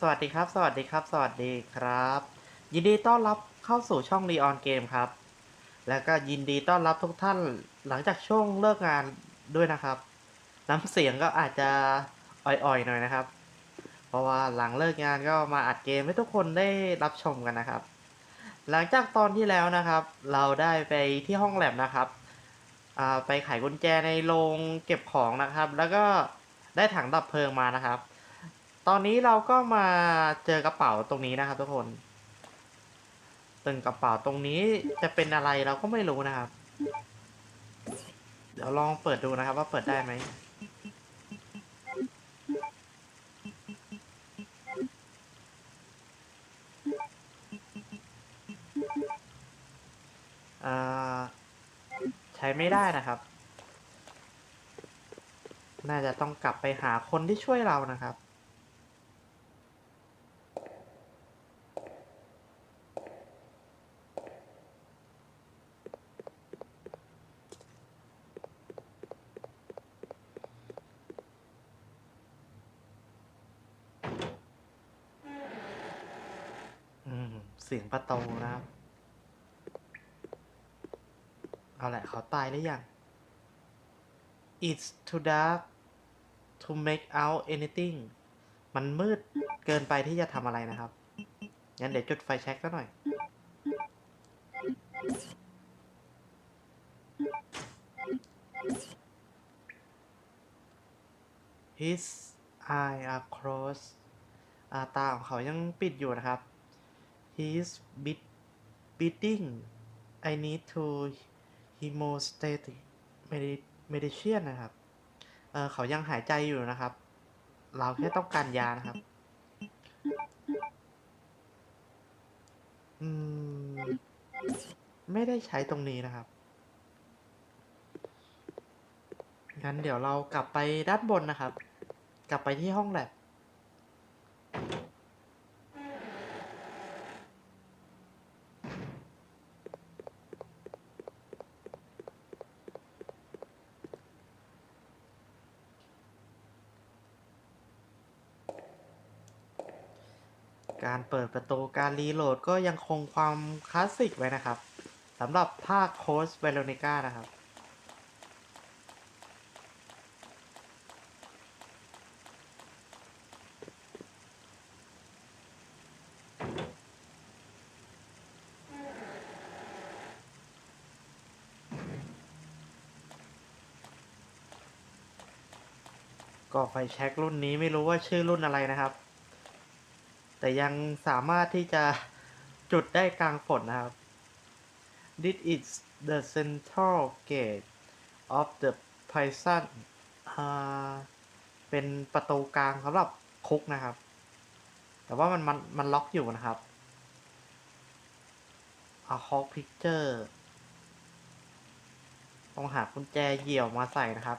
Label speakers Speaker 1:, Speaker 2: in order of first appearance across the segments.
Speaker 1: สวัสดีครับ สวัสดีครับ สวัสดีครับ ยินดีต้อนรับเข้าสู่ช่อง Leon Game ครับ แล้วก็ยินดีต้อนรับทุกท่านหลังจากช่วงเลิกงานด้วยนะครับ น้ำเสียงก็อาจจะอ่อยๆหน่อยนะครับ เพราะว่าหลังเลิกงานก็มาอัดเกมให้ทุกคนได้รับชมกันนะครับ หลังจากตอนที่แล้วนะครับ เราได้ไปที่ห้องแลบนะครับไปไขกุญแจในโรงเก็บของนะครับ แล้วก็ได้ถังดับเพลิงมานะครับ ตอนนี้เราก็มาเจอกระเป๋าตรงนี้นะครับทุกคนตึงกระเป๋าตรงนี้จะเป็นอะไรเราก็ไม่รู้นะครับ เดี๋ยวลองเปิดดูนะครับว่าเปิดได้ไหมอ่าใช้ไม่ได้นะครับ น่าจะต้องกลับไปหาคนที่ช่วยเรานะครับ อืม เสียงประตูนะครับ เอาแหละเขาตายหรือยัง It's too dark to make out anything มันมืดเกินไปที่จะทำอะไรนะครับ งั้นเดี๋ยวจุดไฟแช็กซะหน่อย His eye are closed อาตาของเขายังปิดอยู่นะครับ He's beat beating I need to hemostatic medication นะครับ ออเขายังหายใจอยู่นะครับ เราแค่ต้องการยานะครับ อืม ไม่ได้ใช้ตรงนี้นะครับ งั้นเดี๋ยวเรากลับไปด้านบนนะครับ กลับไปที่ห้องแลบ การเปิดประตูการรีโหลดก็ยังคงความคลาสสิกไว้นะครับสำหรับภาคโคสเวโรนิก้านะครับก็ไฟแช็กรุ่นนี้ไม่รู้ว่าชื่อรุ่นอะไรนะครับ แต่ยังสามารถที่จะจุดได้กลางฝนนะครับ This is the central gate of the prison อ่าเป็นประตูกลางสำหรับคุกนะครับ แต่ว่ามันมันมันล็อกอยู่นะครับ A hawk picture ต้องหากุญแจเหี่ยวมาใส่นะครับ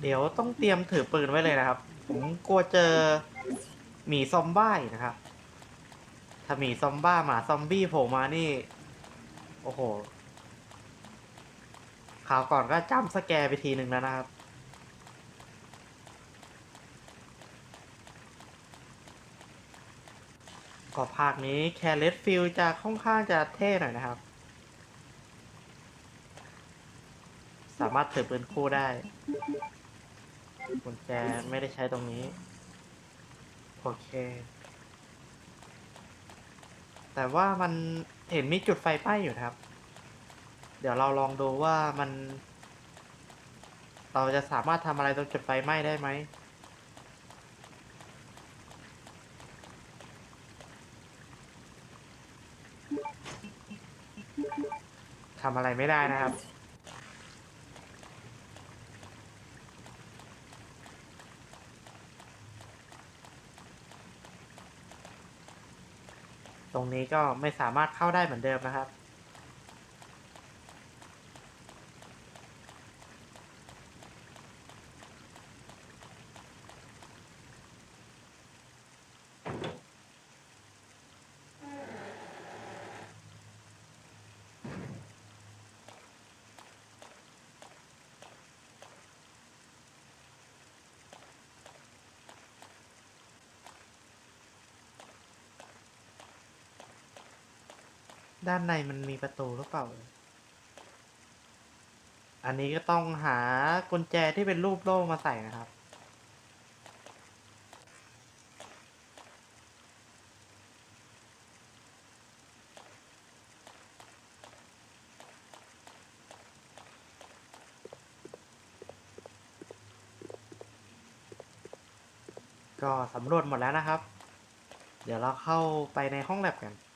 Speaker 1: เดี๋ยวต้องเตรียมถือปืนไว้เลยนะครับ ผมกลัวเจอหมีซอมบ้านะครับ ถ้าหมีซอมบ้าหมาซอมบี้โผล่มานี่ โอ้โหข่าวก่อนก็จ้ำสแกร์ไปทีหนึ่งแล้วนะครับ ก็ภาคนี้แคเลสฟิลจะค่อนข้างจะเท่หน่อยนะครับ สามารถถือปืนคู่ได้ กุญแจไม่ได้ใช้ตรงนี้ โอเค แต่ว่ามันเห็นมีจุดไฟไหม้อยู่ครับ เดี๋ยวเราลองดูว่ามัน เราจะสามารถทำอะไรตรงจุดไฟไหม้ได้ไหมทำอะไรไม่ได้นะครับ ตรงนี้ก็ไม่สามารถเข้าได้เหมือนเดิมนะครับ ด้านในมันมีประตูหรือเปล่า อันนี้ก็ต้องหากุญแจที่เป็นรูปโล่มาใส่นะครับ ก็สำรวจหมดแล้วนะครับ เดี๋ยวเราเข้าไปในห้องแลบกัน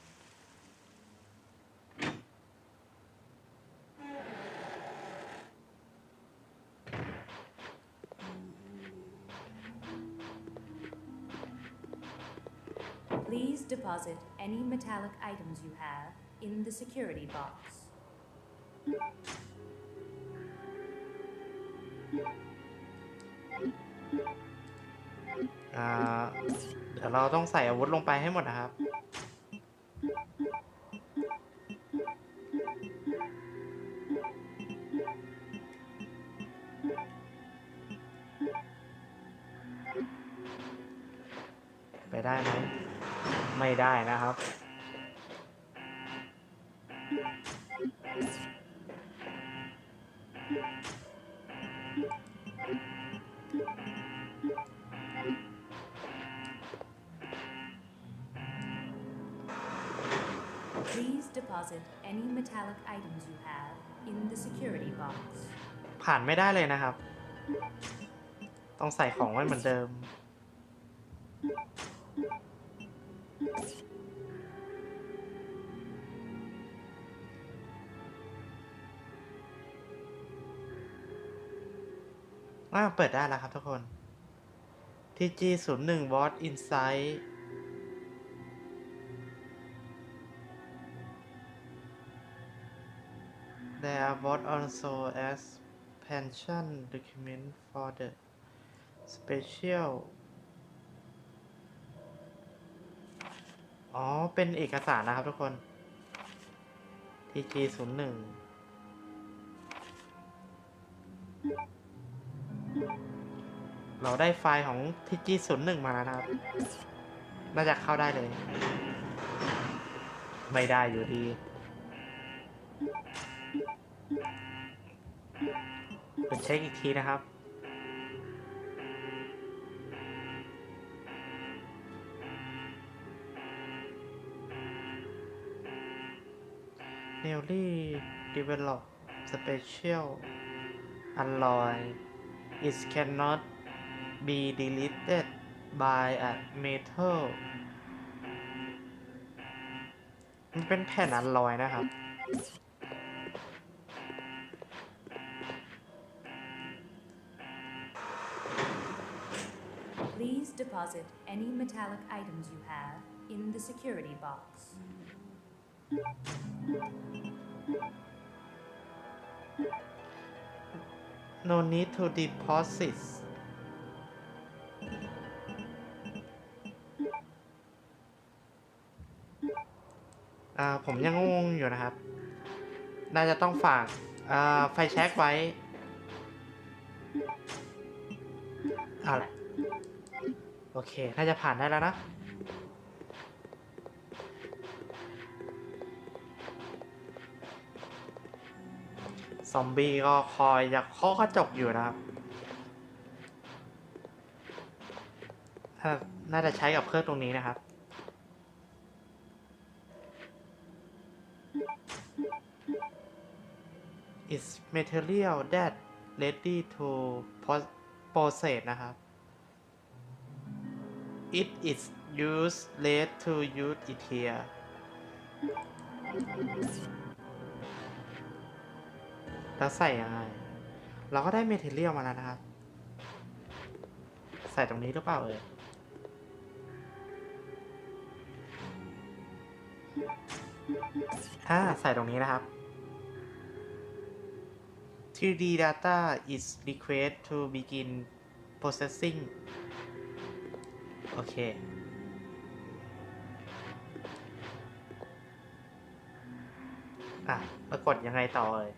Speaker 2: deposit any metallic items you have in the security box.
Speaker 1: อ่าเดี๋ยวเราต้องใส่อาวุธลงไปให้หมดนะครับ ไม่ได้นะครับ
Speaker 2: Please deposit any metallic items you have in the security box.
Speaker 1: ผ่านไม่ได้เลยนะครับ ต้องใส่ของไว้เหมือนเดิม อ่าเปิดได้แล้วครับทุกคน TG01 w a t Insight แ There was also expansion document for the special อ๋อ เป็นเอกสารนะครับทุกคน TG01 เราได้ไฟล์ของ TG 0 1มาแล้วนะครับ น่าจะเข้าได้เลย ไม่ได้อยู่ดี เปิดเช็คอีกทีนะครับ newly developed special alloy it cannot be deleted by a metal มันเป็นแผ่นอัลลอยนะครับ
Speaker 2: Please deposit any metallic items you have in the security box.
Speaker 1: no need to deposit ผมยังงงอยู่นะครับ น่าจะต้องฝากไฟแช็กไว้เอาแหละโอเค น่าจะผ่านได้แล้วนะ ซอมบี้ก็คอยอยากเคาะกระจกอยู่นะครับ น่าจะใช้กับเครื่องตรงนี้นะครับ material that ready to process นะครับ it is used late to use it here แล้วใส่ยังไง เราก็ได้เมท e เ i ียลมาแล้วนะครับ ใส่ตรงนี้หรือเปล่าเอ่ยอ่าใส่ตรงนี้นะครับ 3D data is request to begin processing โอเค อะแล้วกดยังไงต่อเอ่ย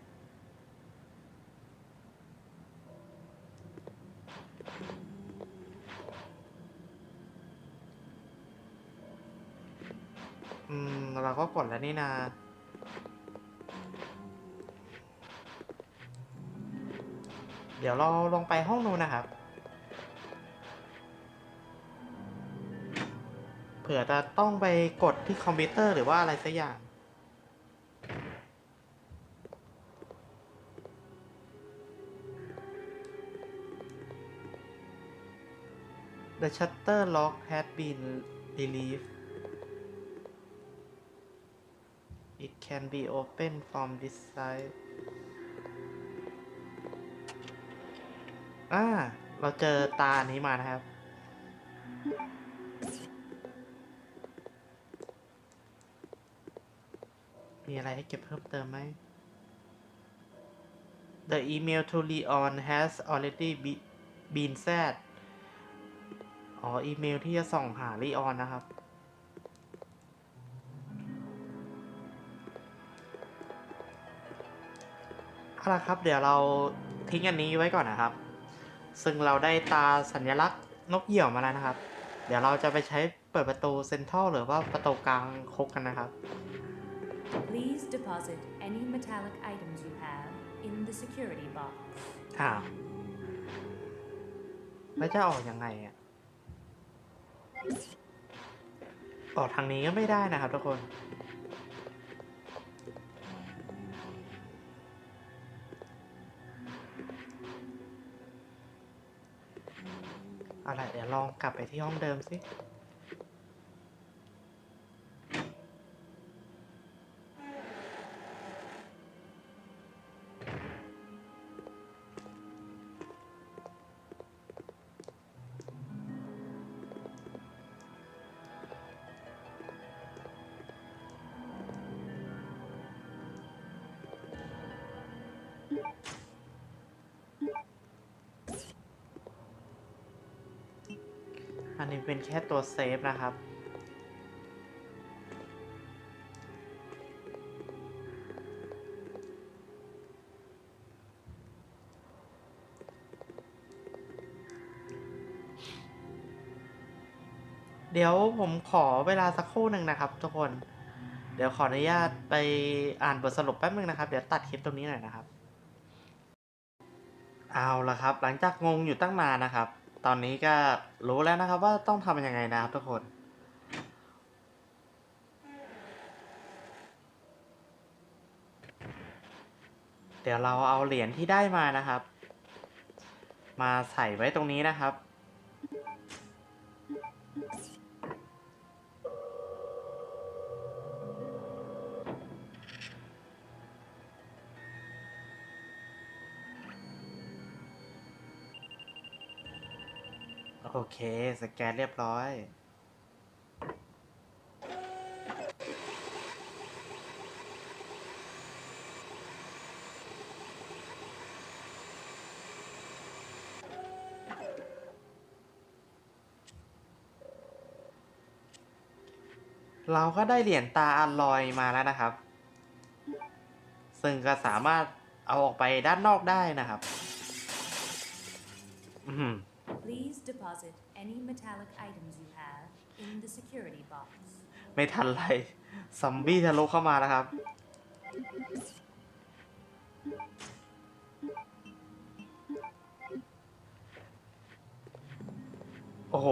Speaker 1: อืม เราก็กดแล้วนี่นา เดี๋ยวเราลงไปห้องนู้นนะครับ เผื่อจะต้องไปกดที่คอมพิวเตอร์หรือว่าอะไรสักอย่าง The shutter lock has been relieved. It can be opened from this side. อ่า เราเจอตาอันนี้มานะครับ มีอะไรให้เก็บเพิ่มเติมไหม The email to Leon has already be- been sent อ๋อ อีเมลที่จะส่งหาลีออนนะครับ เอาละครับ เดี๋ยวเราทิ้งอันนี้ไว้ก่อนนะครับ ซึ่งเราได้ตาสัญลักษณ์นกเหยี่ยวมาแล้วนะครับ เดี๋ยวเราจะไปใช้เปิดประตูเซ็นทรัลหรือว่าประตูกลางคุกกันนะครับ
Speaker 2: Please deposit any metallic items you have in the security box.
Speaker 1: อ้าวแล้วจะออกยังไงอะ ออกทางนี้ก็ไม่ได้นะครับทุกคน ลองกลับไปที่ห้องเดิมสิ แค่ตัวเซฟนะครับ เดี๋ยวผมขอเวลาสักครู่หนึ่งนะครับทุกคน เดี๋ยวขออนุญาตไปอ่านบทสรุปแป๊บนึงนะครับ เดี๋ยวตัดคลิปตรงนี้หน่อยนะครับ เอาละครับ หลังจากงงอยู่ตั้งนานนะครับ ตอนนี้ก็รู้แล้วนะครับว่าต้องทำยังไงนะครับทุกคน เดี๋ยวเราเอาเหรียญที่ได้มานะครับ มาใส่ไว้ตรงนี้นะครับ โอเค สแกนเรียบร้อยเราก็ได้เหรียญตาอัลลอยมาแล้วนะครับ ซึ่งก็สามารถเอาออกไปด้านนอกได้นะครับ อืม
Speaker 2: deposit any metallic items you have in the security box.
Speaker 1: ไม่ทันไรซอมบี้ทะลุเข้ามาแล้วครับ โอ้โห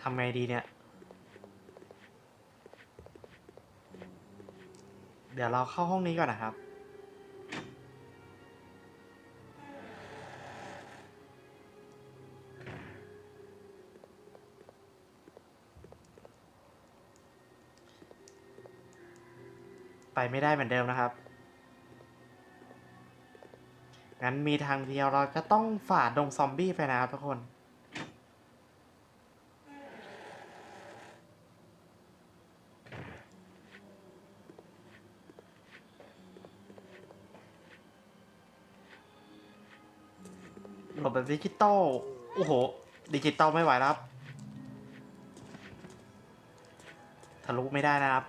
Speaker 1: ทำไงดีเนี่ย ดี๋ยวเราเข้าห้องนี้ก่อนนะครับ ไปไม่ได้เหมือนเดิมนะครับ งั้นมีทางเดียวเราจะต้องฝ่าดงซอมบี้ไปนะครับทุกคน หลบแบบดิจิตอลโอ้โห ดิจิตอลไม่ไหวแล้วครับทะลุไม่ได้นะครับ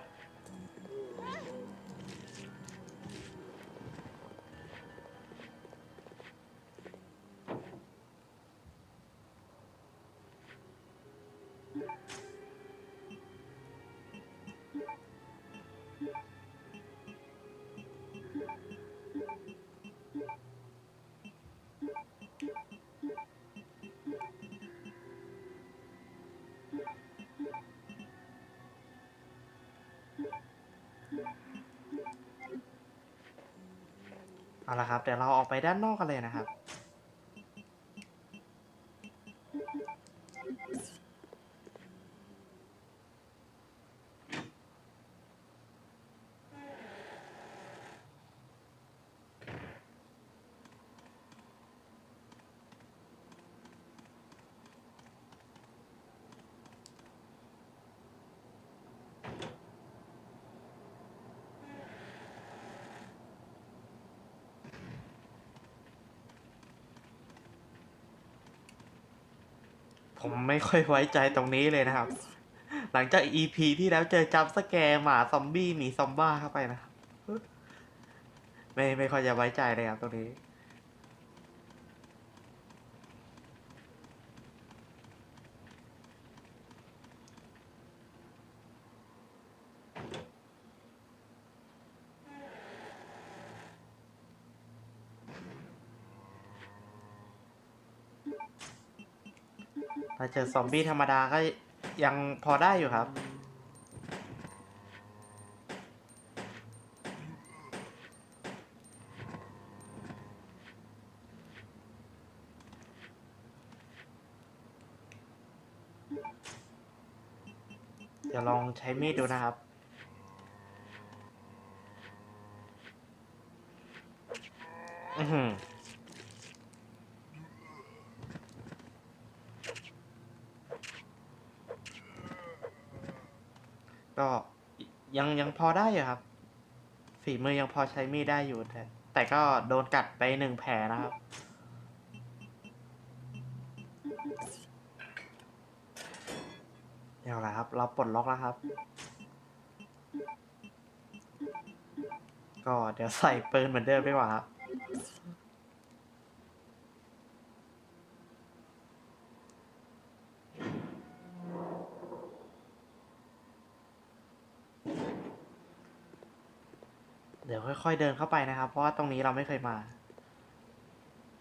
Speaker 1: เอาละครับเดี๋ยวเราออกไปด้านนอกกันเลยนะครับ ไม่ค่อยไว้ใจตรงนี้เลยนะครับ หลังจาก EP ที่แล้วเจอจัมสแกร์หมาซอมบี้หมีซอมบ้าเข้าไปนะครับไม่ไม่ค่อยจะไว้ใจเลยครับตรงนี้ เจอซอมบี้ธรรมดาก็ยังพอได้อยู่ครับเดี๋ยวลองใช้มีดดูนะครับอือหือ ก็ยังยังพอได้อยู่ครับ ฝีมือยังพอใช้มีดได้อยู่แต่ แต่ก็โดนกัดไปหนึ่งแผลนะครับ เดี๋ยวละครับ เราปลดล็อกแล้วครับ ก็เดี๋ยวใส่ปืนเหมือนเดิมดีกว่าครับ เดี๋ยว ค่อยๆเดินเข้าไปนะครับ เพราะว่าตรงนี้เราไม่เคยมา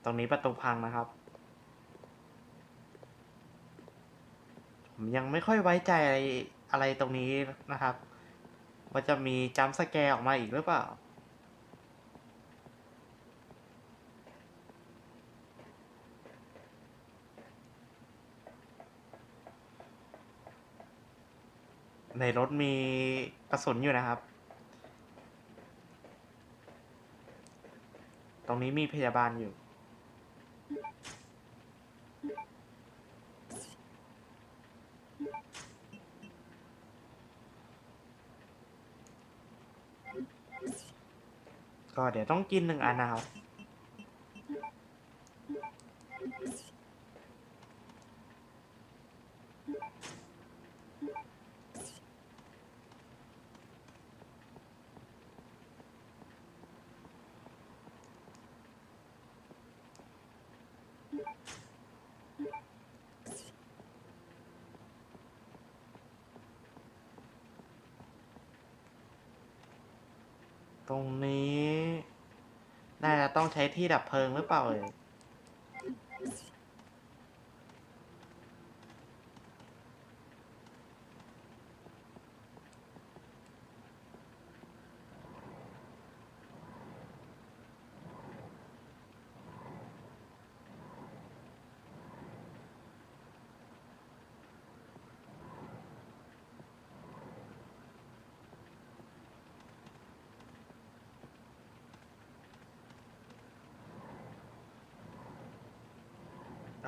Speaker 1: ตรงนี้ประตูพังนะครับ ผมยังไม่ค่อยไว้ใจอะไรอะไรตรงนี้นะครับ ว่าจะมีจัมสแกร์ออกมาอีกหรือเปล่า ในรถมีกระสุนอยู่นะครับ รงนี้มีพยาบาลอยู่ ก็เดี๋ยวต้องกินหนึ่งอันนะครับ ตรงนี้ น่าจะต้องใช้ที่ดับเพลิงหรือเปล่าเอ่ย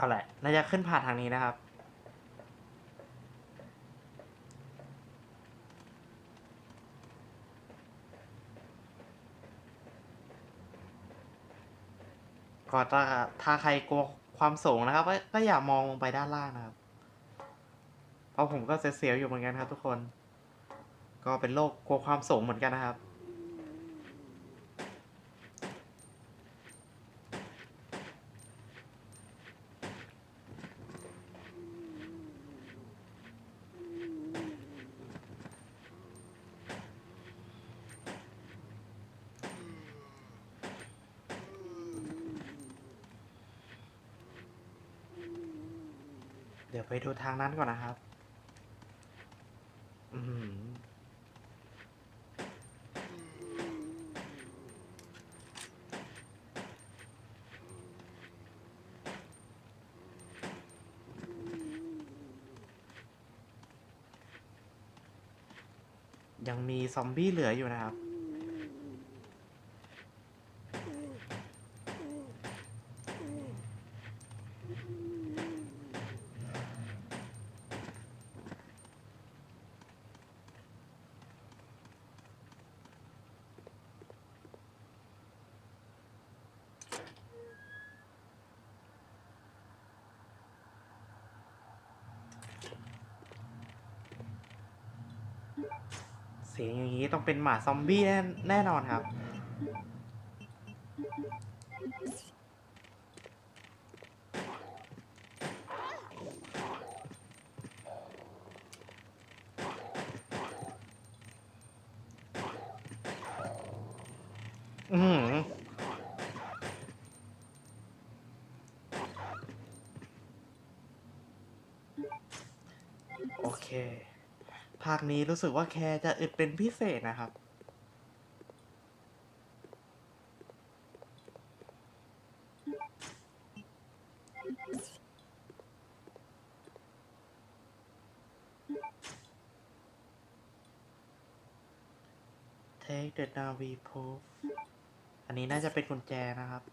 Speaker 1: าแหละน่าจะขึ้นผ่านทางนี้นะครับก็ถ้าถ้าใครกลัวความสูงนะครับก็ก็อย่ามองลงไปด้านล่างนะครับ เพราะผมก็เสียวๆอยู่เหมือนกันครับ ทุกคน ก็เป็นโรคกลัวความสูงเหมือนกันนะครับ เดี๋ยวไปดูทางนั้นก่อนนะครับ อืมยังมีซอมบี้เหลืออยู่นะครับ เสียงอย่างนี้ต้องเป็นหมาซอมบี้แน่แน่นอนครับ อือหือโอเค ภาค นี้รู้สึกว่าแคร์จะอึดเป็นพิเศษนะครับ Take the Navi Proof อันนี้น่าจะเป็นกุญแจนะครับ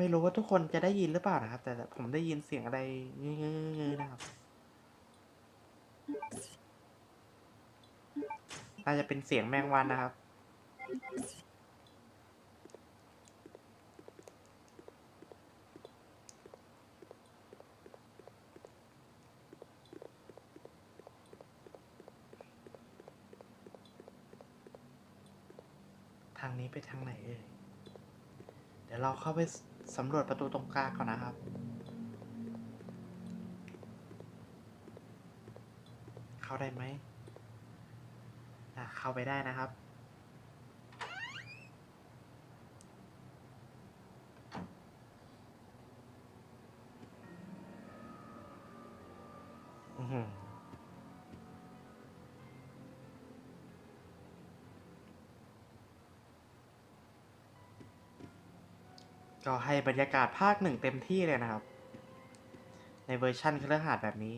Speaker 1: ไม่รู้ว่าทุกคนจะได้ยินหรือเปล่านะครับ แต่ผมได้ยินเสียงอะไรเงี้ยๆนะครับน่าจะเป็นเสียงแมงวันนะครับ ทางนี้ไปทางไหนเอ่ย เดี๋ยวเราเข้าไป สำรวจประตูตรงกลางก่อนนะครับ เข้าได้ไหม อะ เข้าไปได้นะครับ ให้บรรยากาศภาคหนึ่งเต็มที่เลยนะครับ ในเวอร์ชั่นเครือหาดแบบนี้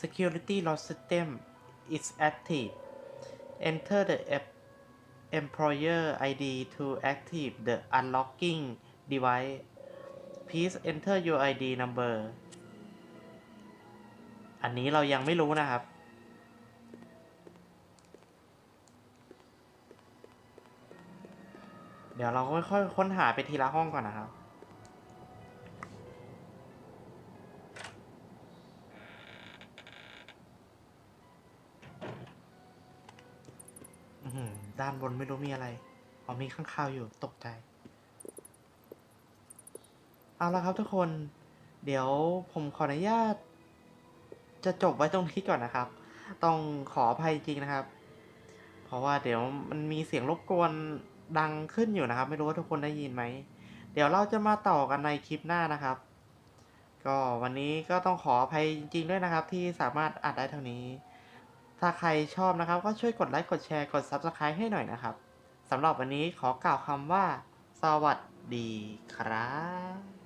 Speaker 1: Security lock system is active. Enter the employer ID to active the unlocking device. Please enter your ID number. อันนี้เรายังไม่รู้นะครับ เดี๋ยวเราค่อยๆค้นหาไปทีละห้องก่อนนะครับ ด้านบนไม่รู้มีอะไร อ๋อมีข้างคาวอยู่ตกใจ เอาละครับทุกคน เดี๋ยวผมขออนุญาต จะจบไว้ตรงนี้ก่อนนะครับ ต้องขออภัยจริงนะครับ เพราะว่าเดี๋ยวมันมีเสียงรบกวนดังขึ้นอยู่นะครับ ไม่รู้ว่าทุกคนได้ยินไหม เดี๋ยวเราจะมาต่อกันในคลิปหน้านะครับ ก็วันนี้ก็ต้องขออภัยจริงๆด้วยนะครับ ที่สามารถอัดได้เท่านี้ ถ้าใครชอบนะครับก็ช่วยกดไลค์กดแชร์กด Subscribe ให้หน่อยนะครับสำหรับวันนี้ขอกล่าวคำว่า สวัสดีครับ